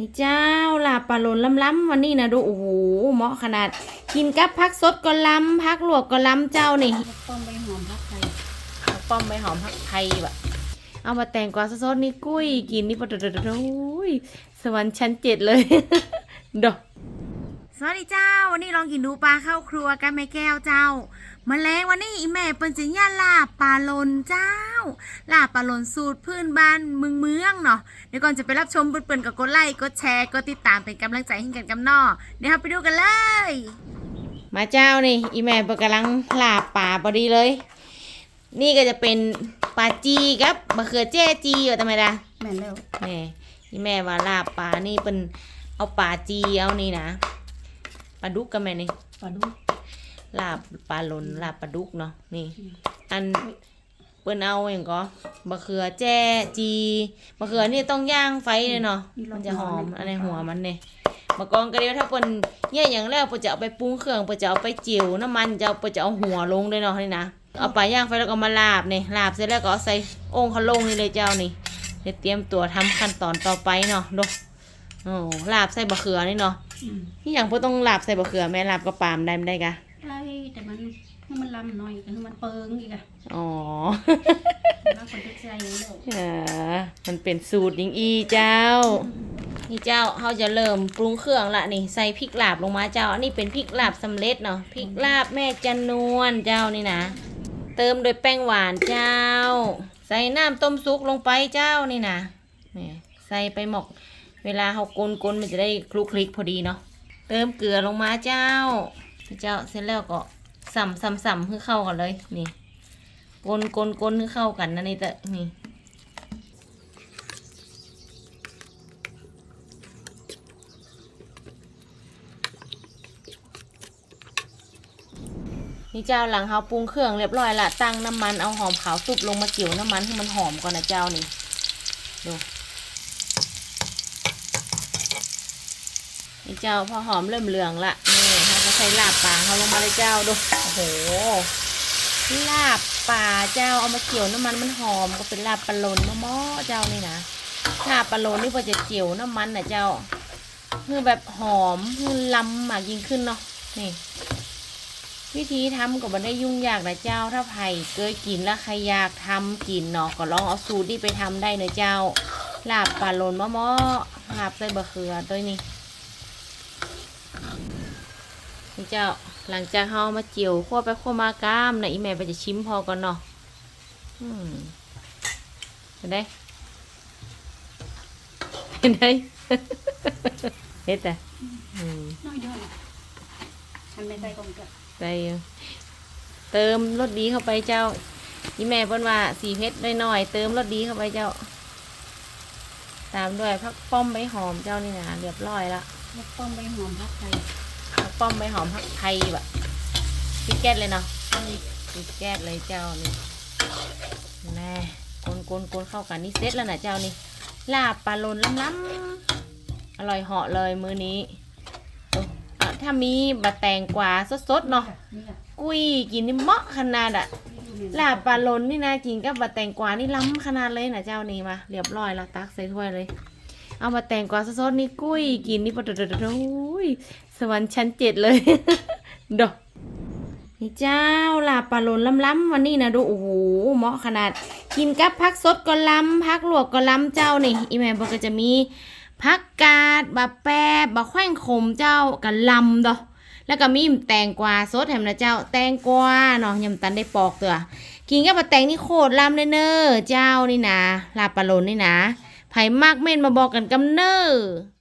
นี่เจ้าลาบปลาหลนล้ำๆวันนี้นะดูโอ้โหเหมาะขนาด กินกับพักสดก็ล้ำพักลวกก็ล้ำเจ้านี่ต้มใบหอมผักไทยเอาป้อมใบหอมพักไทยแบบเอามาแต่งกว่าสดๆนี่กุ้ยกินนี่ปะโดดโอ้ยสวรรค์ชั้นเจ็ดเลยดอกสวัสดีเจ้า วันนี้ลองกินดูปลาเข้าครัวกันแม่แก้วเจ้า มาแรงวันนี้อีแม่เปิ้นสิย่าลาบปลาลนเจ้า ลาบปลาลนสูตรพื้นบ้านเมืองเมืองเนาะเดี๋ยวก่อนจะไปรับชมเปิ้นๆกับกดไลค์กดแชร์กดติดตามเป็นกำลังใจให้กันกับนอเดี๋ยวเราไปดูกันเลย มาเจ้านี่อีแม่เปิ้นกำลังลาบปลาพอดีเลย นี่ก็จะเป็นปลาจีครับมะเขือเจ้จีอยู่ทำไมล่ะแม่นแล้วแม่นี่แม่ว่าลาบปลานี่เป็นเอาปลาจีเอานี่นะปลาดุกกันแม่นี่ปลาดุก ลาบปลาหลนลาบปลาดุกเนาะนี่ อันเปิ้นเอาอย่างก็มะเขือแจ้จีมะเขือนี่ต้องย่างไฟเลยเนาะมันจะหอมอันในหัวมันเนี่ยมะกองกระเดียวถ้าเปิ้นเนี่ยอย่างแรกเปิ้นจะเอาไปปรุงเครื่องเปิ้นจะเอาไปจิ๋วน้ำมันจะเอาเปิ้นจะเอาหัวลงเลยเนาะนี่นะเอาไปย่างไฟแล้วก็มาลาบเนี่ยลาบเสร็จแล้วก็เอาใส่โอ่งเขาลงนี่เลยเจ้านี่เดี๋ยวเตรียมตัวทำขั้นตอนต่อไปเนาะดูโอ้ลาบใส่บะเขือนี่เนาะอืมนี่อย่างพวกต้องลาบใส่บะเขือแม่ลาบก็ปามได้ไม่ได้กะได้ แต่มันให้มันลำหน่อยก็ให้มันเปิงอีกอะอ๋อแล้วคนทุกใจอย่างเดียวเออมันเป็นสูตรยิงอีเจ้า นี่เจ้าเขาจะเริ่มปรุงเครื่องละนี่ใส่พริกลาบลงมาเจ้า อันนี้เป็นพริกลาบสำเร็จเนาะพริกลาบแม่จันนวลเจ้านี่นะ เติมโดยแป้งหวานเจ้า ใส่น้ำต้มซุกลงไปเจ้านี่นะนี่ใส่ไปหมก เวลาเขากลนๆมันจะได้คลุกคลิกพอดีเนาะเติมเกลือลงมาเจ้า เจ้าเสร็จแล้วก็ สัมสัมสัมให้เข้ากันเลย นี่กลนกลนกลนให้เข้ากันนะนี่แต่นี่นี่เจ้าหลังเฮาปรุงเครื่องเรียบร้อยละตั้งน้ำมันเอาหอมขาวสุบลงมาเกี่ยวน้ำมันให้มันหอมก่อนนะเจ้านี่ดูนี่เจ้าพอหอมเริ่มเหลืองละนี่เราใส่ลาบปลาเขาลงมาเลยเจ้าดู ลาบปลาเจ้าเอามาเกี่ยวน้ำมันมันหอมก็เป็นลาบปลาลนมะม่อเจ้านี่นะลาบปลาลนนี่พอจะเกี่ยวน้ำมันนะเจ้าคือแบบหอมคือล้ำมากยิ่งขึ้นเนาะนี่ วิธีทำก็บ่ได้ยุ่งยากนะเจ้าถ้าไผ่เคยกินแล้วใครอยากทำกินเนาะก็ลองเอาสูตรที่ไปทำได้เนะเจ้าลาบปลาโลนมะม่อลาบใส่บะเขือตัวนี้นี่เจ้า หลังจากเฮามาเจียวคั่วไปคั่วมากล้ามนะอีแม่ไปจะชิมพอก่อนเนาะอืมเห็นได้เห็นได้เฮ็ดแต่อืมน้อยเดียวนะทันไม่ได้ก็มันก็ได้อยู่เติมรสดีเข้าไปเจ้าอีแม่เพิ่นว่าสีเพชรได้หน่อยๆเติมรสดีเข้าไปเจ้า ตามด้วยพักป้อมใบหอมเจ้านี่นะเรียบร้อยละแล้วต้มใบหอมผักไทยพัก ป้อมใบหอมพักไทยแบบพิกแก๊สเลยเนาะพิกแก๊สเลยเจ้านี่แน่กลนกลนกลนเข้ากันนี่เสร็จแล้วนะเจ้านี่ลาบปลาลนล้ำๆอร่อยเหาะเลยมื้อนี้ถ้ามีบะแตงกวาสดๆเนาะกุ้ยกินนี่เหมาะขนาดอะลาบปลาลนนี่นะกินกับบะแตงกวานี่ล้ำขนาดเลยนะเจ้านี่มาเรียบร้อยแล้วตักใส่ถ้วยเลยเอามาแตงกวาสดๆนี่กุ้ยกินนี่ปะโดดโอ้ย สวรรค์ชั้นเจ็ดเลย ดอกนี่เจ้าลาปลาลนล้ำๆวันนี้นะดูโอ้โหเหมาะขนาด กินกับพักสดก็ล้ำพักลวกก็ล้ำเจ้านี่อีแม่บอกก็จะมีพักกาดบะแปบบะแข้งขมเจ้ากันลำดอกแล้วก็มีแตงกวาสดแถมนะเจ้า แตงกวาเนาะยำตันได้ปอกตัวกินกับปลาแตงนี่โคตรล้ำเลยเนอเจ้านี่นะลาปลาโลนนี่นะไผ่มากเม่นมาบอกกันกำเนอ